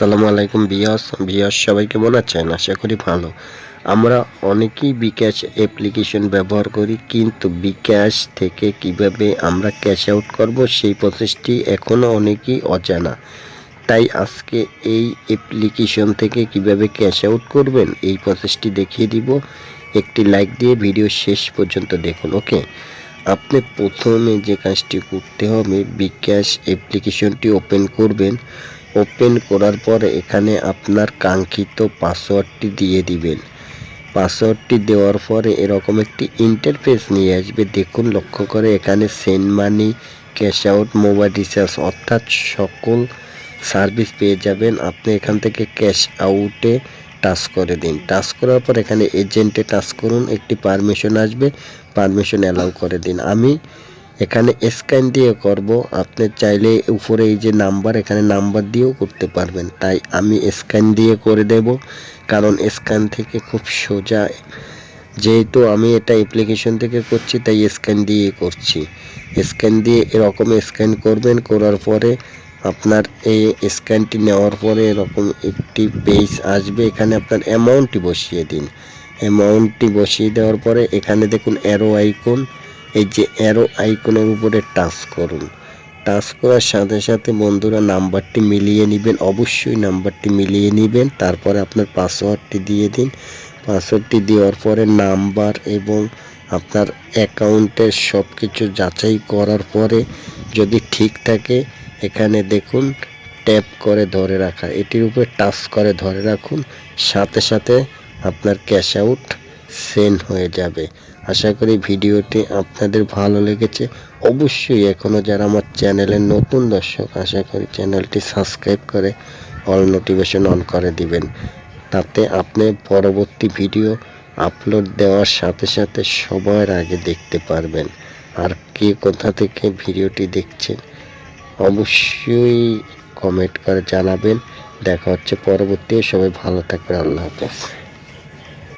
আসসালামু আলাইকুম বিয়াস বিয়াস সবাই কেমন আছেন? আশা করি ভালো। আমরা অনেকেই বিকাশ অ্যাপ্লিকেশন ব্যবহার করি, কিন্তু বিকাশ থেকে কীভাবে আমরা ক্যাশ আউট করব সেই প্রসেসটি এখনও অনেকেই অজানা। তাই আজকে এই অ্যাপ্লিকেশন থেকে কীভাবে ক্যাশ আউট করবেন এই প্রসেসটি দেখিয়ে দিব। একটি লাইক দিয়ে ভিডিও শেষ পর্যন্ত দেখুন, ওকে? আপনি প্রথমে যে কাজটি করতে হবে, বিকাশ অ্যাপ্লিকেশনটি ওপেন করবেন। ওপেন করার পরে এখানে আপনার কাঙ্ক্ষিত পাসওয়ার্ডটি দিয়ে দিবেন। পাসওয়ার্ডটি দেওয়ার পরে এরকম একটি ইন্টারফেস নিয়ে আসবে। দেখুন, লক্ষ্য করে এখানে send money cash out mobile recharge অর্থাৎ সকল সার্ভিস পেয়ে যাবেন। আপনি এখান থেকে ক্যাশ আউটে টাচ করে দিন। টাচ করার পর এখানে এজেন্টে টাচ করুন। একটি পারমিশন আসবে। পারমিশন অ্যালাউ করে দিন। আমি এখানে স্ক্যান দিয়ে করব। আপনি চাইলে উপরে এই যে নাম্বার এখানে নাম্বার দিয়েও করতে পারবেন। তাই আমি স্ক্যান দিয়ে করে দেব। কারণ স্ক্যান থেকে খুব সোজা। যেহেতু আমি এটা অ্যাপ্লিকেশন থেকে করছি, তাই স্ক্যান দিয়ে করছি। স্ক্যান দিয়ে এরকম স্ক্যান করবেন, করার পরে আপনার এই স্ক্যানটি নেওয়ার পরে এরকম একটি পেজ আসবে। এখানে আপনার অ্যামাউন্টটি বসিয়ে দিন। অ্যামাউন্টটি বসিয়ে দেওয়ার পরে এখানে দেখুন অ্যারো আইকন এই যে অ্যারো আইকনের উপরে টাচ করুন। টাচ করার সাথে সাথে বন্ধুরা নাম্বারটি মিলিয়ে নেবেন, অবশ্যই নাম্বারটি মিলিয়ে নেবেন, তারপরে আপনার পাসওয়ার্ডটি দিয়ে দিন। পাসওয়ার্ডটি দেওয়ার পরে নাম্বার এবং আপনার অ্যাকাউন্টের সব কিছু যাচাই করার পরে যদি ঠিক থাকে, এখানে দেখুন ট্যাপ করে ধরে রাখা। এটির উপরে টাচ করে ধরে রাখুন, সাথে সাথে আপনার ক্যাশ আউট সেন্ড হয়ে যাবে। আশা করি ভিডিওটি আপনাদের ভালো লেগেছে। অবশ্যই এখনও যারা আমার চ্যানেলের নতুন দর্শক, আশা করি চ্যানেলটি সাবস্ক্রাইব করে অল নোটিফিকেশন অন করে দিবেন। তাতে আপনি পরবর্তী ভিডিও আপলোড দেওয়ার সাথে সাথে সবার আগে দেখতে পারবেন। আর কে কোথা থেকে ভিডিওটি দেখছেন, অবশ্যই কমেন্ট করে জানাবেন। দেখা হচ্ছে পরবর্তী। সবাই ভালো থাকবেন। আল্লাহ হাফেজ।